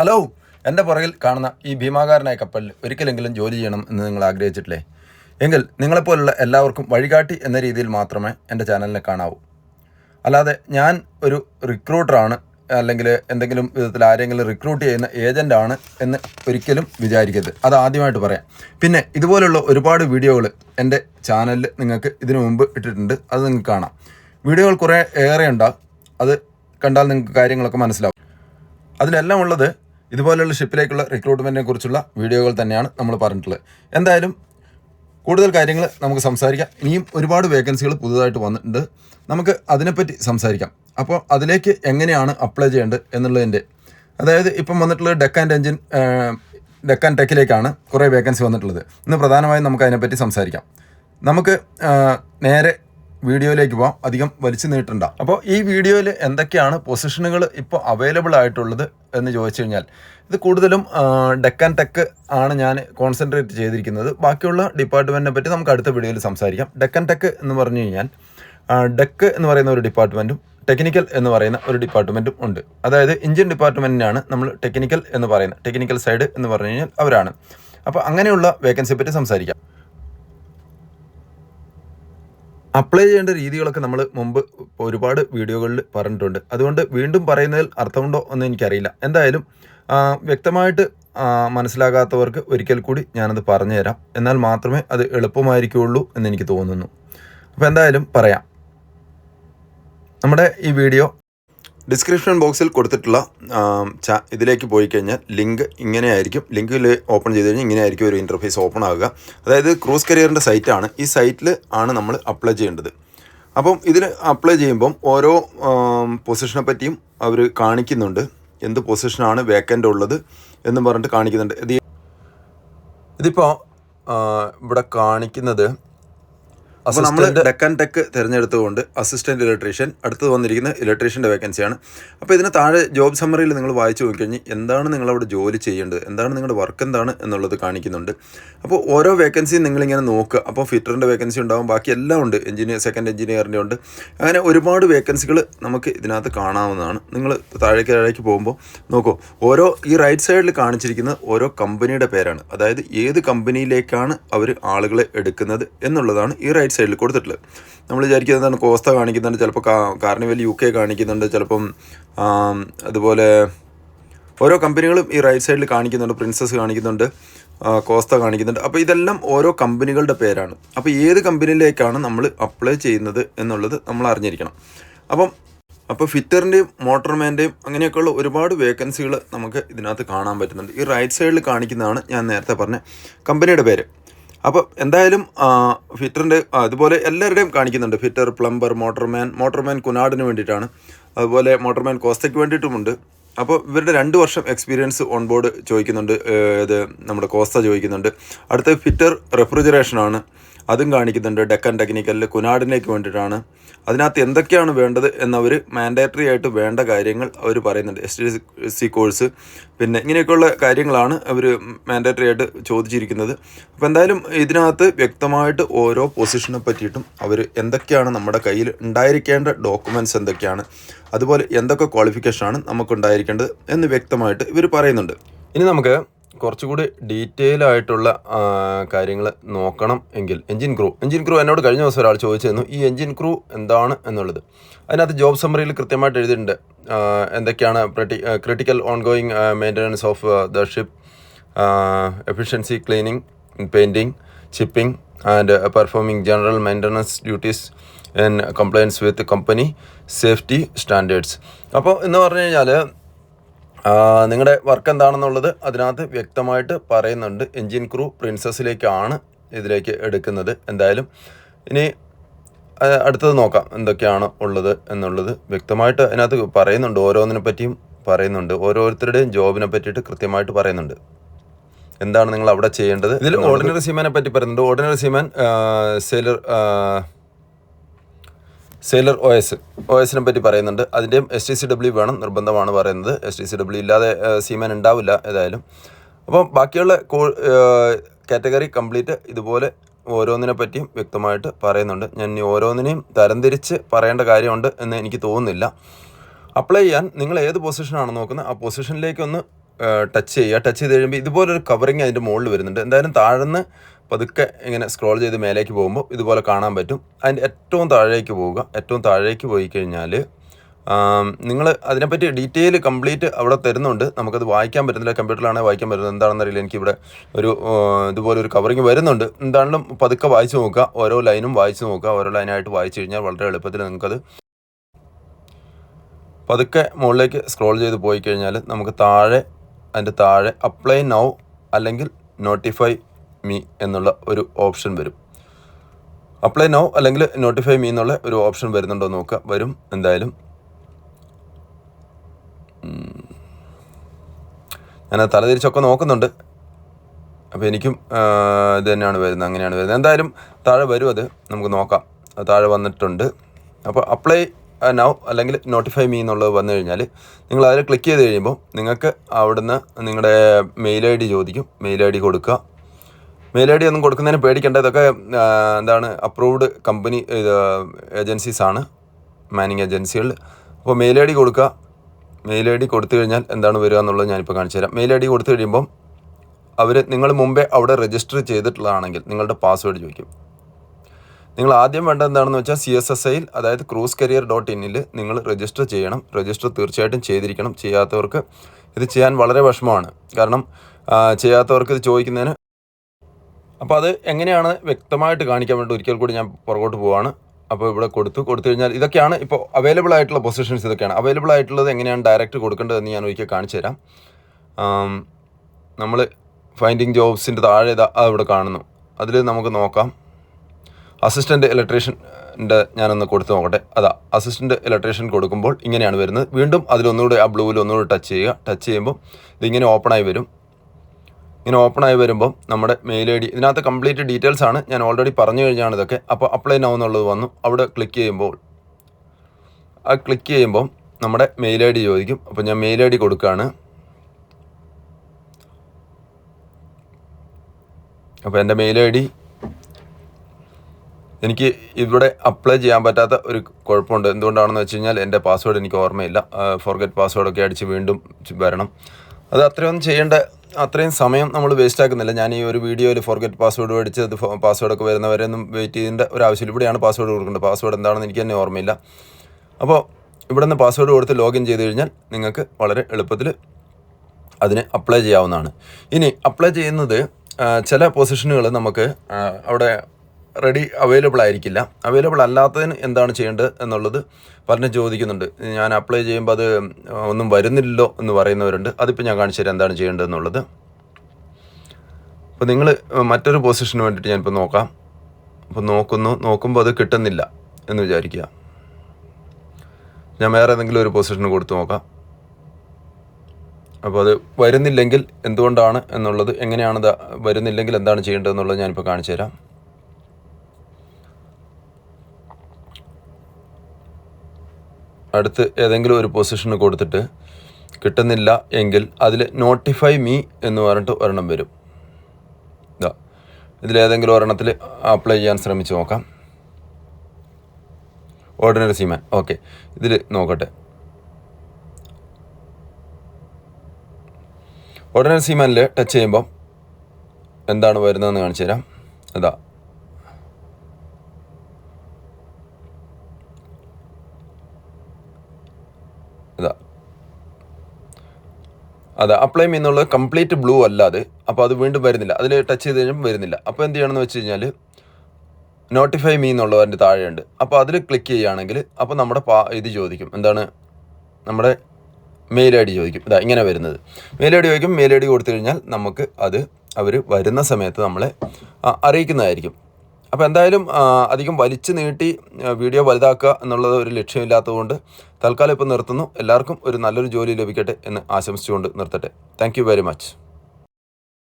Hello എന്റെ പുറകിൽ കാണുന്ന ഈ ഭീമാകാരനായ കപ്പലിൽ ഒരിക്കലെങ്കിലും ജോലി ചെയ്യണം എന്ന് നിങ്ങൾ ആഗ്രഹിച്ചിട്ടില്ലേ? എങ്കിൽ നിങ്ങളെപ്പോലുള്ള എല്ലാവർക്കും വഴികാട്ടി എന്ന രീതിയിൽ മാത്രമേ എന്റെ ചാനലിനെ കാണാവൂ. അല്ലാതെ ഞാൻ ഒരു റിക്രൂട്ടറാണ് അല്ലെങ്കിൽ എന്തെങ്കിലും വിധത്തിൽ ആരെങ്കിലും റിക്രൂട്ട് ചെയ്യുന്ന ഏജന്റാണ് എന്ന് ഒരിക്കലും വിചാരിക്കരുത്. അത് ആദ്യമായിട്ട് പറയാം. പിന്നെ ഇതുപോലുള്ള ഒരുപാട് വീഡിയോകൾ എന്റെ ചാനലിൽ നിങ്ങൾക്ക് ഇതിനു മുമ്പ് ഇട്ടിട്ടുണ്ട്. അത് നിങ്ങൾക്ക് കാണാം. വീഡിയോകൾ കുറേ ഏറെ ഉണ്ടാകും അത് കണ്ടാൽ നിങ്ങൾക്ക് കാര്യങ്ങളൊക്കെ മനസ്സിലാവും. അതിലെല്ലാം ഉള്ളത് ഇതുപോലെയുള്ള ഷിപ്പിലേക്കുള്ള റിക്രൂട്ട്മെന്റിനെ കുറിച്ചുള്ള വീഡിയോകൾ തന്നെയാണ് നമ്മൾ പറഞ്ഞിട്ടുള്ളത്. എന്തായാലും കൂടുതൽ കാര്യങ്ങൾ നമുക്ക് സംസാരിക്കാം. ഇനിയും ഒരുപാട് വേക്കൻസികൾ പുതുതായിട്ട് വന്നിട്ടുണ്ട്. നമുക്ക് അതിനെപ്പറ്റി സംസാരിക്കാം. അപ്പോൾ അതിലേക്ക് എങ്ങനെയാണ് അപ്ലൈ ചെയ്യേണ്ടത് എന്നുള്ളതിന്റെ അതായത് ഇപ്പം deck and engine deck and ടെക്കിലേക്കാണ് കുറേ വേക്കൻസി വന്നിട്ടുള്ളത്. ഇന്ന് പ്രധാനമായും നമുക്ക് അതിനെപ്പറ്റി സംസാരിക്കാം. നമുക്ക് നേരെ വീഡിയോയിലേക്ക് പോവാം. അധികം വലിച്ചു നീട്ടണ്ട. അപ്പോൾ ഈ വീഡിയോയിൽ എന്തൊക്കെയാണ് പൊസിഷനുകൾ ഇപ്പോൾ അവൈലബിൾ ആയിട്ടുള്ളത് എന്ന് ചോദിച്ചു കഴിഞ്ഞാൽ ഇത് കൂടുതലും ഡെക്ക് ആൻഡ് ടെക്ക് ആണ് ഞാൻ കോൺസെൻട്രേറ്റ് ചെയ്തിരിക്കുന്നത്. ബാക്കിയുള്ള ഡിപ്പാർട്ട്മെന്റിനെ പറ്റി നമുക്ക് അടുത്ത വീഡിയോയിൽ സംസാരിക്കാം. ഡെക്ക് ആൻഡ് ടെക്ക് എന്ന് പറഞ്ഞു കഴിഞ്ഞാൽ ഡെക്ക് എന്ന് പറയുന്ന ഒരു ഡിപ്പാർട്ട്മെന്റും ടെക്നിക്കൽ എന്ന് പറയുന്ന ഒരു ഡിപ്പാർട്ട്മെന്റും ഉണ്ട്. അതായത് എഞ്ചിൻ ഡിപ്പാർട്ട്മെന്റിനാണ് നമ്മൾ ടെക്നിക്കൽ എന്ന് പറയുന്നത്. ടെക്നിക്കൽ സൈഡ് എന്ന് പറഞ്ഞു കഴിഞ്ഞാൽ അവരാണ്. അപ്പോൾ അങ്ങനെയുള്ള വേക്കൻസിയെ പറ്റി സംസാരിക്കാം. അപ്ലൈ ചെയ്യേണ്ട രീതികളൊക്കെ നമ്മൾ മുമ്പ് ഒരുപാട് വീഡിയോകളിൽ പറഞ്ഞിട്ടുണ്ട്. അതുകൊണ്ട് വീണ്ടും പറയുന്നതിൽ അർത്ഥമുണ്ടോ എന്ന് എനിക്കറിയില്ല. എന്തായാലും വ്യക്തമായിട്ട് മനസ്സിലാകാത്തവർക്ക് ഒരിക്കൽ കൂടി ഞാനത് പറഞ്ഞുതരാം. എന്നാൽ മാത്രമേ അത് എളുപ്പമായിരിക്കുള്ളൂ എന്ന് എനിക്ക് തോന്നുന്നു. അപ്പോൾ എന്തായാലും പറയാം. നമ്മുടെ ഈ വീഡിയോ ഡിസ്ക്രിപ്ഷൻ ബോക്സിൽ കൊടുത്തിട്ടുള്ള ഇതിലേക്ക് പോയി കഴിഞ്ഞാൽ ലിങ്ക് ഇങ്ങനെയായിരിക്കും. ലിങ്കിൽ ഓപ്പൺ ചെയ്ത് കഴിഞ്ഞാൽ ഇങ്ങനെയായിരിക്കും ഒരു ഇന്റർഫേസ് ഓപ്പൺ ആവുക അതായത് ക്രൂസ് കരിയറിന്റെ സൈറ്റാണ് ഈ സൈറ്റിൽ ആണ് നമ്മൾ അപ്ലൈ ചെയ്യേണ്ടത്. അപ്പം ഇതിൽ അപ്ലൈ ചെയ്യുമ്പം ഓരോ പൊസിഷനെ പറ്റിയും അവർ കാണിക്കുന്നുണ്ട്. എന്ത് പൊസിഷനാണ് വേക്കന്റ് ഉള്ളത് എന്ന് പറഞ്ഞിട്ട് കാണിക്കുന്നുണ്ട്. ഇത് ഇതിപ്പോൾ ഇവിടെ കാണിക്കുന്നത് അപ്പോൾ നമ്മൾ ഡെക്കൻ ടെക് തിരഞ്ഞെടുത്തുകൊണ്ട് അസിസ്റ്റന്റ് ഇലക്ട്രീഷ്യൻ അടുത്ത് വന്നിരിക്കുന്ന ഇലക്ട്രീഷ്യന്റെ വേക്കൻസിയാണ് അപ്പോൾ ഇതിന് താഴെ ജോബ് സമ്മറിയിൽ നിങ്ങൾ വായിച്ചു നോക്കിക്കഴിഞ്ഞാൽ എന്താണ് നിങ്ങൾ അവിടെ ജോലി ചെയ്യേണ്ടത് എന്താണ് നിങ്ങളുടെ വർക്ക് എന്താണ് എന്നുള്ളത് കാണിക്കുന്നുണ്ട്. അപ്പോൾ ഓരോ വേക്കൻസിയും നിങ്ങളിങ്ങനെ നോക്കുക. അപ്പോൾ ഫിറ്ററിന്റെ വേക്കൻസി ഉണ്ടാകും ബാക്കി എല്ലാം ഉണ്ട്. എഞ്ചിനീയർ സെക്കൻഡ് എഞ്ചിനീയറിന്റെ ഉണ്ട്. അങ്ങനെ ഒരുപാട് വേക്കൻസികൾ നമുക്ക് ഇതിനകത്ത് കാണാവുന്നതാണ്. നിങ്ങൾ താഴേക്ക് താഴേക്ക് പോകുമ്പോൾ നോക്കൂ ഓരോ ഈ റൈറ്റ് സൈഡിൽ കാണിച്ചിരിക്കുന്ന ഓരോ കമ്പനിയുടെ പേരാണ്. അതായത് ഏത് കമ്പനിയിലേക്കാണ് അവർ ആളുകളെ എടുക്കുന്നത് എന്നുള്ളതാണ് ഈ റൈറ്റ് സൈഡിൽ കൊടുത്തിട്ടുള്ളത് നമ്മൾ വിചാരിക്കുന്നത് എന്താണ് കോസ്ത കാണിക്കുന്നുണ്ട് ചിലപ്പോൾ കാർണിവൽ യു കെ കാണിക്കുന്നുണ്ട് ചിലപ്പം അതുപോലെ ഓരോ കമ്പനികളും ഈ റൈറ്റ് സൈഡിൽ കാണിക്കുന്നുണ്ട് പ്രിൻസസ് കാണിക്കുന്നുണ്ട് കോസ്ത കാണിക്കുന്നുണ്ട്. അപ്പോൾ ഇതെല്ലാം ഓരോ കമ്പനികളുടെ പേരാണ്. അപ്പോൾ ഏത് കമ്പനിയിലേക്കാണ് നമ്മൾ അപ്ലൈ ചെയ്യുന്നത് എന്നുള്ളത് നമ്മൾ അറിഞ്ഞിരിക്കണം. അപ്പം അപ്പോൾ ഫിറ്ററിന്റെയും മോട്ടർമാന്റെയും അങ്ങനെയൊക്കെയുള്ള ഒരുപാട് വേക്കൻസികൾ നമുക്ക് ഇതിനകത്ത് കാണാൻ പറ്റുന്നുണ്ട്. ഈ റൈറ്റ് സൈഡിൽ കാണിക്കുന്നതാണ് ഞാൻ നേരത്തെ പറഞ്ഞ കമ്പനിയുടെ പേര്. അപ്പോൾ എന്തായാലും ഫിറ്ററിന്റെ അതുപോലെ എല്ലാവരുടെയും കാണിക്കുന്നുണ്ട്. ഫിറ്റർ പ്ലംബർ മോട്ടർമാൻ മോട്ടർമാൻ കുനാടിന് വേണ്ടിയിട്ടാണ്. അതുപോലെ മോട്ടർമാൻ കോസ്റ്റയ്ക്ക് വേണ്ടിയിട്ടുമുണ്ട്. അപ്പോൾ ഇവരുടെ രണ്ട് വർഷം എക്സ്പീരിയൻസ് ഓൺ ബോർഡ് ചോദിക്കുന്നുണ്ട്. ഇത് നമ്മുടെ കോസ്ത ചോദിക്കുന്നുണ്ട്. അടുത്ത ഫിറ്റർ റെഫ്രിജറേഷനാണ്. അതും കാണിക്കുന്നുണ്ട്. ഡെക്കൻ ടെക്നിക്കലിൽ കുനാടിനേക്ക് വേണ്ടിയിട്ടാണ്. അതിനകത്ത് എന്തൊക്കെയാണ് വേണ്ടത് എന്നവർ മാൻഡേറ്ററി ആയിട്ട് വേണ്ട കാര്യങ്ങൾ അവർ പറയുന്നുണ്ട്. എസ് ടി സി കോഴ്സ് പിന്നെ ഇങ്ങനെയൊക്കെയുള്ള കാര്യങ്ങളാണ് അവർ മാൻഡേറ്ററി ആയിട്ട് ചോദിച്ചിരിക്കുന്നത്. അപ്പോൾ എന്തായാലും ഇതിനകത്ത് വ്യക്തമായിട്ട് ഓരോ പൊസിഷനെ പറ്റിയിട്ടും അവർ എന്തൊക്കെയാണ് നമ്മുടെ കയ്യിൽ ഉണ്ടായിരിക്കേണ്ട ഡോക്യുമെന്റ്സ് എന്തൊക്കെയാണ് അതുപോലെ എന്തൊക്കെ ക്വാളിഫിക്കേഷനാണ് നമുക്കുണ്ടായിരിക്കേണ്ടത് എന്ന് വ്യക്തമായിട്ട് ഇവർ പറയുന്നുണ്ട്. ഇനി നമുക്ക് കുറച്ചുകൂടി ഡീറ്റെയിൽ ആയിട്ടുള്ള കാര്യങ്ങൾ നോക്കണം എങ്കിൽ എഞ്ചിൻ ക്രൂ. എഞ്ചിൻ ക്രൂ എന്നോട് കഴിഞ്ഞ ദിവസം ഒരാൾ ചോദിച്ചിരുന്നു ഈ എഞ്ചിൻ ക്രൂ എന്താണ് എന്നുള്ളത്? അതിനകത്ത് ജോബ് സമ്മറിയിൽ കൃത്യമായിട്ട് എഴുതിയിട്ടുണ്ട് എന്തൊക്കെയാണ് critical ongoing maintenance of the ship efficiency cleaning painting shipping and performing general maintenance duties in compliance with company safety standards അപ്പോൾ എന്ന് പറഞ്ഞു കഴിഞ്ഞാൽ നിങ്ങളുടെ വർക്ക് എന്താണെന്നുള്ളത് അതിനകത്ത് വ്യക്തമായിട്ട് പറയുന്നുണ്ട്. എൻജിൻ ക്രൂ പ്രിൻസസിലേക്കാണ് ഇതിലേക്ക് എടുക്കുന്നത്. എന്തായാലും ഇനി അടുത്തത് നോക്കാം എന്തൊക്കെയാണ് ഉള്ളത് എന്നുള്ളത്. വ്യക്തമായിട്ട് അതിനകത്ത് പറയുന്നുണ്ട്. ഓരോന്നിനെ പറ്റിയും പറയുന്നുണ്ട്. ഓരോരുത്തരുടെയും ജോബിനെ പറ്റിയിട്ട് കൃത്യമായിട്ട് പറയുന്നുണ്ട്. എന്താണ് നിങ്ങൾ അവിടെ ചെയ്യേണ്ടത് ഇതിൽ ഓർഡിനറി സീമാനെ പറ്റി പറയുന്നുണ്ട്. Ordinary seaman sailor sailor O S O എസിനെ പറ്റി പറയുന്നുണ്ട്. അതിന്റെയും എസ് ടി സി ഡബ്ല്യു വേണം നിർബന്ധമാണ് പറയുന്നത്. എസ് ടി സി ഡബ്ല്യു ഇല്ലാതെ സീമാൻ ഉണ്ടാവില്ല ഏതായാലും. അപ്പം ബാക്കിയുള്ള കോ കാറ്റഗറി കംപ്ലീറ്റ് ഇതുപോലെ ഓരോന്നിനെ പറ്റിയും വ്യക്തമായിട്ട് പറയുന്നുണ്ട്. ഞാൻ ഇനി ഓരോന്നിനെയും തരംതിരിച്ച് പറയേണ്ട കാര്യമുണ്ട് എന്ന് എനിക്ക് തോന്നുന്നില്ല. അപ്ലൈ ചെയ്യാൻ നിങ്ങൾ ഏത് പൊസിഷനാണ് നോക്കുന്നത്? ആ പൊസിഷനിലേക്ക് ഒന്ന് ടച്ച് ചെയ്യുക. ടച്ച് ചെയ്ത് കഴിയുമ്പോൾ ഇതുപോലൊരു കവറിങ് അതിന്റെ മുകളിൽ വരുന്നുണ്ട്. എന്തായാലും താഴ്ന്ന് പതുക്കെ ഇങ്ങനെ സ്ക്രോൾ ചെയ്ത് മേലേക്ക് പോകുമ്പോൾ ഇതുപോലെ കാണാൻ പറ്റും. അതിന്റെ ഏറ്റവും താഴേക്ക് പോവുക. ഏറ്റവും താഴേക്ക് പോയി കഴിഞ്ഞാൽ നിങ്ങൾ അതിനെപ്പറ്റി ഡീറ്റെയിൽ കംപ്ലീറ്റ് അവിടെ തരുന്നുണ്ട്. നമുക്കത് വായിക്കാൻ പറ്റുന്നില്ല. കമ്പ്യൂട്ടറിലാണ് വായിക്കാൻ പറ്റുന്നത്. എന്താണെന്നറിയില്ല. എനിക്കിവിടെ ഒരു ഇതുപോലെ ഒരു കവറിങ് വരുന്നുണ്ട്. എന്താണെങ്കിലും പതുക്കെ വായിച്ചു നോക്കുക. ഓരോ ലൈനും വായിച്ചു നോക്കുക. ഓരോ ലൈനായിട്ട് വായിച്ച് കഴിഞ്ഞാൽ വളരെ എളുപ്പത്തിൽ നിങ്ങൾക്കത് പതുക്കെ മുകളിലേക്ക് സ്ക്രോൾ ചെയ്ത് പോയി കഴിഞ്ഞാൽ നമുക്ക് താഴെ അതിന്റെ താഴെ അപ്ലൈ നൗ അല്ലെങ്കിൽ നോട്ടിഫൈ മീ എന്നുള്ള ഒരു ഓപ്ഷൻ വരും. അപ്ലൈ നോ അല്ലെങ്കിൽ നോട്ടിഫൈ മീ എന്നുള്ള ഒരു ഓപ്ഷൻ വരുന്നുണ്ടോ നോക്കുക. വരും എന്തായാലും. ഞാൻ തലതിരിച്ചൊക്കെ നോക്കുന്നുണ്ട്. അപ്പോൾ എനിക്കും ഇത് തന്നെയാണ് വരുന്നത്. അങ്ങനെയാണ് വരുന്നത്. എന്തായാലും താഴെ വരും അത്. നമുക്ക് നോക്കാം. താഴെ വന്നിട്ടുണ്ട്. അപ്പോൾ അപ്ലൈ നൗ അല്ലെങ്കിൽ നോട്ടിഫൈ മീ എന്നുള്ളത് വന്നു കഴിഞ്ഞാൽ നിങ്ങൾ അതിൽ ക്ലിക്ക് ചെയ്ത് കഴിയുമ്പോൾ നിങ്ങൾക്ക് അവിടുന്ന് നിങ്ങളുടെ മെയിൽ ഐ ഡി ചോദിക്കും. മെയിൽ ഐ ഡി കൊടുക്കുക. മെയിൽ ഐ ഡി ഒന്നും കൊടുക്കുന്നതിന് പേടിക്കേണ്ട. ഇതൊക്കെ എന്താണ് അപ്രൂവ്ഡ് കമ്പനി ഇത് ഏജൻസീസ് ആണ് മാനിങ് ഏജൻസികൾ അപ്പോൾ മെയിൽ ഐ ഡി കൊടുക്കുക. മെയിൽ ഐ ഡി കൊടുത്തു കഴിഞ്ഞാൽ എന്താണ് വരിക എന്നുള്ളത് ഞാനിപ്പോൾ കാണിച്ചു തരാം. മെയിൽ ഐ ഡി കൊടുത്തു കഴിയുമ്പം അവർ നിങ്ങൾ മുമ്പേ അവിടെ രജിസ്റ്റർ ചെയ്തിട്ടുള്ളതാണെങ്കിൽ നിങ്ങളുടെ പാസ്വേഡ് ചോദിക്കും. നിങ്ങൾ ആദ്യം വേണ്ട എന്താണെന്ന് വെച്ചാൽ സി എസ് എസ് ഐയിൽ അതായത് ക്രൂസ് കരിയർ ഡോട്ട് ഇന്നിൽ നിങ്ങൾ രജിസ്റ്റർ ചെയ്യണം. രജിസ്റ്റർ തീർച്ചയായിട്ടും ചെയ്തിരിക്കണം. ചെയ്യാത്തവർക്ക് ഇത് ചെയ്യാൻ വളരെ വിഷമമാണ്. കാരണം ചെയ്യാത്തവർക്ക് ഇത് ചോദിക്കുന്നതിന് അപ്പോൾ അത് എങ്ങനെയാണ് വ്യക്തമായിട്ട് കാണിക്കാൻ വേണ്ടി ഒരിക്കൽ കൂടി ഞാൻ പുറകോട്ട് പോവാണ്. അപ്പോൾ ഇവിടെ കൊടുത്തു. കൊടുത്തു കഴിഞ്ഞാൽ ഇതൊക്കെയാണ് ഇപ്പോൾ അവൈലബിൾ ആയിട്ടുള്ള പൊസിഷൻസ് ഇതൊക്കെയാണ്. അവൈലബിൾ ആയിട്ടുള്ളത് എങ്ങനെയാണ് ഡയറക്റ്റ് കൊടുക്കേണ്ടതെന്ന് ഞാൻ ഒരിക്കൽ കാണിച്ചു തരാം. നമ്മൾ ഫൈൻഡിങ് ജോബ്സിന്റെ താഴെ ഇവിടെ കാണുന്നു. അതിൽ നമുക്ക് നോക്കാം. അസിസ്റ്റന്റ് ഇലക്ട്രീഷ്യന്റെ ഞാനൊന്ന് കൊടുത്ത് നോക്കട്ടെ. അതാ അസിസ്റ്റന്റ് ഇലക്ട്രീഷ്യൻ കൊടുക്കുമ്പോൾ ഇങ്ങനെയാണ് വരുന്നത്. വീണ്ടും അതിലൊന്നുകൂടെ ആ ബ്ലൂവിൽ ഒന്നുകൂടെ ടച്ച് ചെയ്യുക. ടച്ച് ചെയ്യുമ്പോൾ ഇതിങ്ങനെ ഓപ്പണായി വരും. ഇങ്ങനെ ഓപ്പൺ ആയി വരുമ്പോൾ നമ്മുടെ മെയിൽ ഐ ഡി ഇതിനകത്ത് കംപ്ലീറ്റ് ഡീറ്റെയിൽസ് ആണ്. ഞാൻ ഓൾറെഡി പറഞ്ഞു കഴിഞ്ഞാണ് ഇതൊക്കെ. അപ്പോൾ അപ്ലൈ നൗ എന്നുള്ളത് വന്നു. അവിടെ ക്ലിക്ക് ചെയ്യുമ്പോൾ ആ ക്ലിക്ക് ചെയ്യുമ്പോൾ നമ്മുടെ മെയിൽ ഐ ഡി ചോദിക്കും. അപ്പോൾ ഞാൻ മെയിൽ ഐ ഡി കൊടുക്കുകയാണ് അപ്പോൾ എന്റെ മെയിൽ ഐ ഡി എനിക്ക് ഇവിടെ അപ്ലൈ ചെയ്യാൻ പറ്റാത്ത ഒരു കുഴപ്പമുണ്ട്. എന്തുകൊണ്ടാണെന്ന് വെച്ച് കഴിഞ്ഞാൽ എന്റെ പാസ്വേഡ് എനിക്ക് ഓർമ്മയില്ല. ഫോർഗറ്റ് പാസ്വേഡൊക്കെ അടിച്ച് വീണ്ടും വരണം. അത് അത്രയൊന്നും ചെയ്യേണ്ട അത്രയും സമയം നമ്മൾ വേസ്റ്റ് ആക്കുന്നില്ല. ഞാൻ ഈ ഒരു വീഡിയോയിൽ ഫോർഗറ്റ് പാസ്വേഡ് അടിച്ച് അത് പാസ്വേഡൊക്കെ വരുന്നവരെ ഒന്നും വെയിറ്റ് ചെയ്യേണ്ട ഒരു ആവശ്യമില്ല. ഇവിടെയാണ് പാസ്വേഡ് കൊടുക്കേണ്ടത്. പാസ്വേഡ് എന്താണെന്ന് എനിക്ക് തന്നെ ഓർമ്മയില്ല. അപ്പോൾ ഇവിടെ നിന്ന് പാസ്വേഡ് കൊടുത്ത് ലോഗിൻ ചെയ്ത് കഴിഞ്ഞാൽ നിങ്ങൾക്ക് വളരെ എളുപ്പത്തിൽ അതിന് അപ്ലൈ ചെയ്യാവുന്നതാണ്. ഇനി അപ്ലൈ ചെയ്യുന്നത് ചില പൊസിഷനുകൾ നമുക്ക് അവിടെ റെഡി അവൈലബിൾ ആയിരിക്കില്ല. അവൈലബിൾ അല്ലാത്തതിന് എന്താണ് ചെയ്യേണ്ടത് എന്നുള്ളത് പലരും ചോദിക്കുന്നുണ്ട്. ഞാൻ അപ്ലൈ ചെയ്യുമ്പോൾ അത് ഒന്നും വരുന്നില്ലല്ലോ എന്ന് പറയുന്നവരുണ്ട്. അതിപ്പോൾ ഞാൻ കാണിച്ചു തരാം എന്താണ് ചെയ്യേണ്ടത് എന്നുള്ളത്. അപ്പോൾ നിങ്ങൾ മറ്റൊരു പൊസിഷന് വേണ്ടിയിട്ട് ഞാനിപ്പോൾ നോക്കാം. അപ്പോൾ നോക്കുന്നു. നോക്കുമ്പോൾ അത് കിട്ടുന്നില്ല എന്ന് വിചാരിക്കുക. ഞാൻ വേറെ ഏതെങ്കിലും ഒരു പൊസിഷന് കൊടുത്തു നോക്കാം. അപ്പോൾ അത് വരുന്നില്ലെങ്കിൽ എന്തുകൊണ്ടാണ് എന്നുള്ളത് എങ്ങനെയാണ് വരുന്നില്ലെങ്കിൽ എന്താണ് ചെയ്യേണ്ടതെന്നുള്ളത് ഞാനിപ്പോൾ കാണിച്ചു തരാം. അടുത്ത് ഏതെങ്കിലും ഒരു പൊസിഷന് കൊടുത്തിട്ട് കിട്ടുന്നില്ല എങ്കിൽ അതിൽ നോട്ടിഫൈ മീ എന്ന് പറഞ്ഞിട്ട് ഒരെണ്ണം വരും. ഇതാ ഇതിലേതെങ്കിലും ഒരെണ്ണത്തിൽ അപ്ലൈ ചെയ്യാൻ ശ്രമിച്ച് നോക്കാം. ഓർഡിനറി സീമാൻ ഓക്കെ ഇതിൽ നോക്കട്ടെ. ഓർഡിനറി സീമാനിൽ ടച്ച് ചെയ്യുമ്പം എന്താണ് വരുന്നതെന്ന് കാണിച്ചു തരാം. അതാ അതെ അപ്ലൈ ചെയ്യുന്നുള്ളത് കംപ്ലീറ്റ് ബ്ലൂ അല്ല അത്. അപ്പോൾ അത് വീണ്ടും വരുന്നില്ല. അതിൽ ടച്ച് ചെയ്ത് കഴിഞ്ഞാൽ വരുന്നില്ല. അപ്പോൾ എന്ത് ചെയ്യണമെന്ന് വെച്ച് കഴിഞ്ഞാൽ നോട്ടിഫൈ മീ എന്നുള്ളതിന്റെ താഴെയുണ്ട്. അപ്പോൾ അതിൽ ക്ലിക്ക് ചെയ്യുകയാണെങ്കിൽ അപ്പോൾ നമ്മുടെ പാ ഇത് ചോദിക്കും. എന്താണ്? നമ്മുടെ മെയിൽ ഐ ഡി ചോദിക്കും. ഇതാ ഇങ്ങനെ വരുന്നത്. മെയിൽ ഐ ഡി ചോദിക്കും. മെയിൽ ഐ ഡി കൊടുത്തു കഴിഞ്ഞാൽ നമുക്ക് അത് അവർ വരുന്ന സമയത്ത് നമ്മളെ അറിയിക്കുന്നതായിരിക്കും. അപ്പോൾ എന്തായാലും അധികം വലിച്ചു നീട്ടി വീഡിയോ വലുതാക്കുക എന്നുള്ളത് ഒരു ലക്ഷ്യമില്ലാത്തതുകൊണ്ട് തൽക്കാലം ഇപ്പോൾ നിർത്തുന്നു. എല്ലാവർക്കും ഒരു നല്ലൊരു ജോലി ലഭിക്കട്ടെ എന്ന് ആശംസിച്ചുകൊണ്ട് നിർത്തട്ടെ. Thank very much